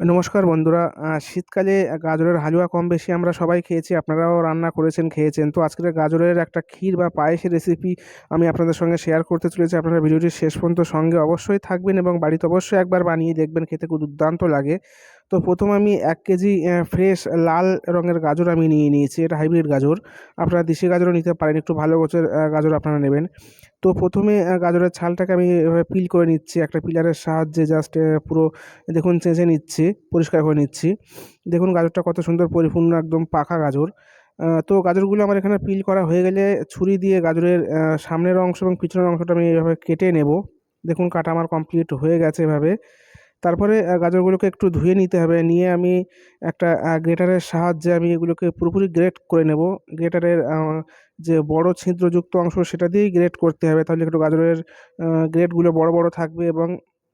নমস্কার বন্ধুরা। শীতকালে গাজরের হালুয়া কম বেশি আমরা সবাই খেয়েছি, আপনারাও রান্না করেছেন, খেয়েছেন। তো আজকের গাজরের একটা ক্ষীর বা পায়েসের রেসিপি আমি আপনাদের সঙ্গে শেয়ার করতে চলেছি। আপনারা ভিডিওটির শেষ পর্যন্ত সঙ্গে অবশ্যই থাকবেন এবং বাড়িতে অবশ্যই একবার বানিয়ে দেখবেন, খেতে খুব দুর্দান্ত লাগে। তো প্রথম আমি এক কেজি ফ্রেশ লাল রঙের গাজর আমি নিয়ে নিয়েছি, এটা হাইব্রিড গাজর। আপনারা দেশি গাজরও নিতে পারেন, একটু ভালো গোছের গাজর আপনারা নেবেন। তো প্রথমে গাজরের ছালটাকে আমি এভাবে পিল করে নিচ্ছি, একটা পিলারের সাহায্যে জাস্ট পুরো, দেখুন চেঁচে নিচ্ছি, পরিষ্কার করে নিচ্ছি। দেখুন গাজরটা কত সুন্দর পরিপূর্ণ, একদম পাকা গাজর। তো গাজরগুলো আমার এখানে পিল করা হয়ে গেলে ছুরি দিয়ে গাজরের সামনের অংশ এবং পিছনের অংশটা আমি এভাবে কেটে নেব। দেখুন কাটা আমার কমপ্লিট হয়ে গেছে এভাবে। তারপরে গাজরগুলোকে একটু ধুয়ে নিতে হবে। নিয়ে আমি একটা গ্রেটারের সাহায্যে আমি এগুলোকে পুরোপুরি গ্রেট করে নেব। গ্রেটারের যে বড় ছিদ্রযুক্ত অংশ সেটা দিয়েই গ্রেট করতে হবে। তাহলে একটু গাজরের গ্রেটগুলো বড় বড় থাকবে এবং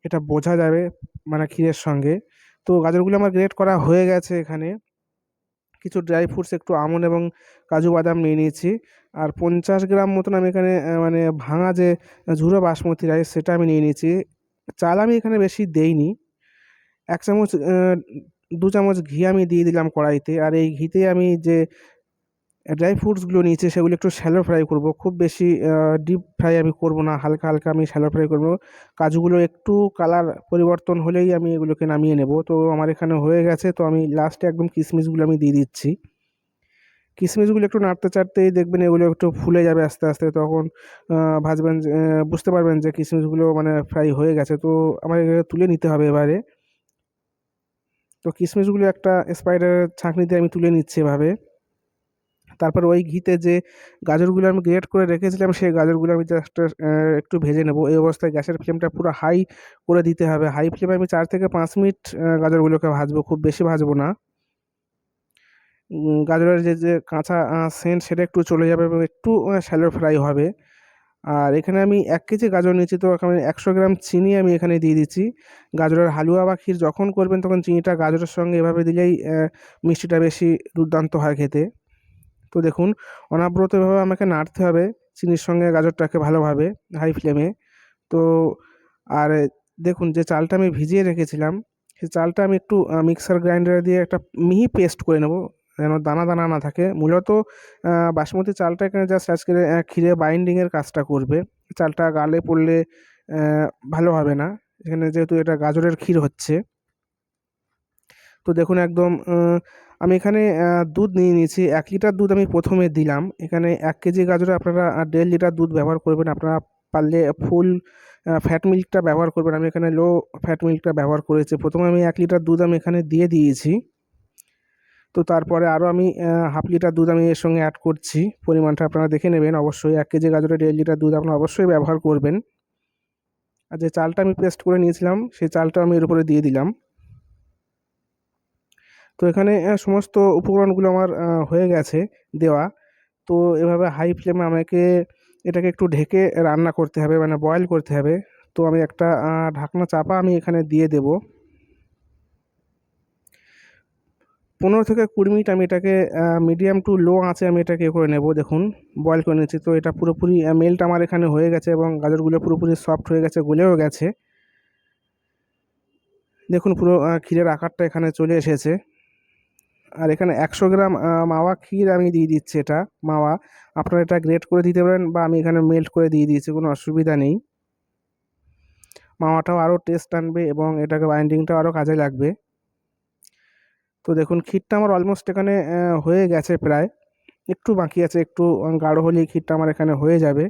এটা বোঝা যাবে মানে ক্ষীরের সঙ্গে। তো গাজরগুলো আমার গ্রেট করা হয়ে গেছে এখানে। কিছু ড্রাই ফ্রুটস, একটু আমন্ড এবং কাজু বাদাম নিয়ে নিয়েছি। আর পঞ্চাশ গ্রাম মতন আমি এখানে মানে ভাঙা যে ঝুরো বাসমতি রাইস সেটা আমি নিয়ে নিয়েছি। চাল আমি এখানে বেশি দেইনি। এক চামচ দু চামচ ঘি আমি দিয়ে দিলাম কড়াইতে। আর এই ঘিতে আমি যে ড্রাই ফ্রুটসগুলো নিয়েছি, সেগুলো একটু শ্যালো ফ্রাই করব। খুব বেশি ডিপ ফ্রাই আমি করব না, হালকা হালকা আমি শ্যালো ফ্রাই করব। কাজুগুলো একটু কালার পরিবর্তন হলেই আমি এগুলোকে নামিয়ে নেব। তো আমার এখানে হয়ে গেছে। তো আমি লাস্টে একদম কিশমিশগুলো আমি দিয়ে দিচ্ছি। কিশমিশগুলো একটু নাড়তে চাড়তেই দেখবেন এগুলো একটু ফুলে যাবে আস্তে আস্তে। তখন ভাজবেন বুঝতে পারবেন যে কিশমিশগুলো মানে ফ্রাই হয়ে গেছে। তো আমার তুলে নিতে হবে এবারে। তো কিশমিশগুলো একটা স্পাইডারের ছাঁকনিতে আমি তুলে নিচ্ছি এভাবে। তারপর ওই ঘিতে যে গাজরগুলো আমি গ্রেট করে রেখেছিলাম, সেই গাজরগুলো আমি জাস্ট একটু ভেজে নেব। এই অবস্থায় গ্যাসের ফ্লেমটা পুরো হাই করে দিতে হবে। হাই ফ্লেমে আমি চার থেকে পাঁচ মিনিট গাজরগুলোকে ভাজবো। খুব বেশি ভাজবো না। গাজরের যে যে কাঁচা সেন্ট সেটা একটু চলে যাবে এবং একটু শ্যালো ফ্রাই হবে। আর এখানে আমি এক কেজি গাজর নিয়েছি, তো এখানে একশো গ্রাম চিনি আমি এখানে দিয়ে দিচ্ছি। গাজরের হালুয়া বা ক্ষীর যখন করবেন তখন চিনিটা গাজরের সঙ্গে এভাবে দিলেই মিষ্টিটা বেশি দুর্দান্ত হয় খেতে। তো দেখুন অনবরতভাবে আমাকে নাড়তে হবে চিনির সঙ্গে গাজরটাকে ভালোভাবে হাই ফ্লেমে। তো, আর দেখুন যে চালটা আমি ভিজিয়ে রেখেছিলাম সেই চালটা আমি একটু মিক্সার গ্রাইন্ডারে দিয়ে একটা মিহি পেস্ট করে নেব। যেন দানা দানা না থাকে। মূলত বাসমতি চালটা এখানে জাস্ট আজকে ক্ষীরে বাইন্ডিংয়ের কাজটা করবে। চালটা গালে পড়লে ভালো হবে না। এখানে যেহেতু এটা গাজরের ক্ষীর হচ্ছে। তো দেখুন একদম আমি এখানে দুধ নিয়ে নিয়েছি। এক লিটার দুধ আমি প্রথমে দিলাম। এখানে এক কেজি গাজরে আপনারা দেড় লিটার দুধ ব্যবহার করবেন। আপনারা পারলে ফুল ফ্যাট মিল্কটা ব্যবহার করবেন। আমি এখানে লো ফ্যাট মিল্কটা ব্যবহার করেছি। প্রথমে আমি এক লিটার দুধ আমি এখানে দিয়ে দিয়েছি। তো তারপরে আরও আমি হাফ লিটার দুধ আমি এর সঙ্গে অ্যাড করছি। পরিমাণটা আপনারা দেখে নেবেন। অবশ্যই এক কেজি গাজরে দেড় লিটার দুধ আপনারা অবশ্যই ব্যবহার করবেন। আর যে চালটা আমি পেস্ট করে নিয়েছিলাম, সেই চালটা আমি এর উপরে দিয়ে দিলাম। তো এখানে সমস্ত উপকরণগুলো আমার হয়ে গেছে দেওয়া। তো এভাবে হাই ফ্লেমে আমাকে এটাকে একটু ঢেকে রান্না করতে হবে মানে বয়েল করতে হবে। তো আমি একটা ঢাকনা চাপা আমি এখানে দিয়ে দেব। পনেরো থেকে কুড়ি মিনিট আমি এটাকে মিডিয়াম টু লো আঁচে আমি এটাকে করে নেব, দেখুন বয়েল করে নিচ্ছি। তো এটা পুরোপুরি মেল্ট আমার এখানে হয়ে গেছে এবং গাজরগুলো পুরোপুরি সফট হয়ে গেছে, গলেও গেছে। দেখুন, পুরো ক্ষীরের আকারটা এখানে চলে এসেছে। আর এখানে একশো গ্রাম মাওয়া ক্ষীর আমি দিয়ে দিচ্ছি এটা, মাওয়া। আপনারা এটা গ্রেট করে দিতে পারেন বা আমি এখানে মেল্ট করে দিয়ে দিয়েছি, কোনো অসুবিধা নেই। মাওয়াটাও আরও টেস্ট আনবে এবং এটাকে বাইন্ডিংটাও আরও কাজে লাগবে। তো দেখুন, ক্ষীরটা আমার অলমোস্ট এখানে হয়ে গেছে প্রায়। একটু বাকি আছে, একটু গাঢ় হলেই ক্ষীরটা আমার এখানে হয়ে যাবে।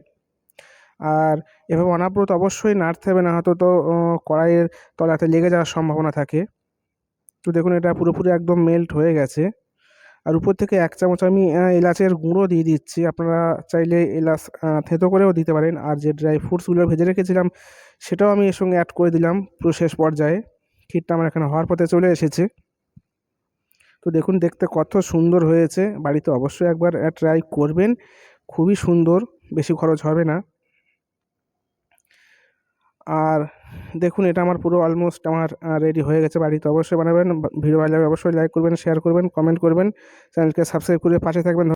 আর এভাবে অনাব্রত অবশ্যই নাড়তে হবে, না হয়তো তো কড়াইয়ের তলাতে লেগে যাওয়ার সম্ভাবনা থাকে। তো দেখুন, এটা পুরোপুরি একদম মেল্ট হয়ে গেছে। আর উপর থেকে এক চামচ আমি এলাচের গুঁড়ো দিয়ে দিচ্ছি। আপনারা চাইলে এলাচ থেঁতো করেও দিতে পারেন। আর যে ড্রাই ফ্রুটসগুলো ভেজে রেখেছিলাম, সেটাও আমি এর সঙ্গে অ্যাড করে দিলাম পুরো শেষ পর্যায়ে। ক্ষীরটা আমার এখানে হওয়ার পথে চলে এসেছে। তো দেখুন, দেখতে কত সুন্দর হয়েছে। বাড়িতে অবশ্যই একবার ট্রাই করবেন। খুবই সুন্দর, বেশি খরচ হবে না। আর দেখুন, এটা আমার পুরো অলমোস্ট আমার রেডি হয়ে গেছে বাড়িতে। অবশ্যই বানাবেন, ভিডিও ভালো লাগবে অবশ্যই লাইক করবেন শেয়ার করবেন কমেন্ট করবেন। চ্যানেলকে সাবস্ক্রাইব করে পাশে থাকবেন।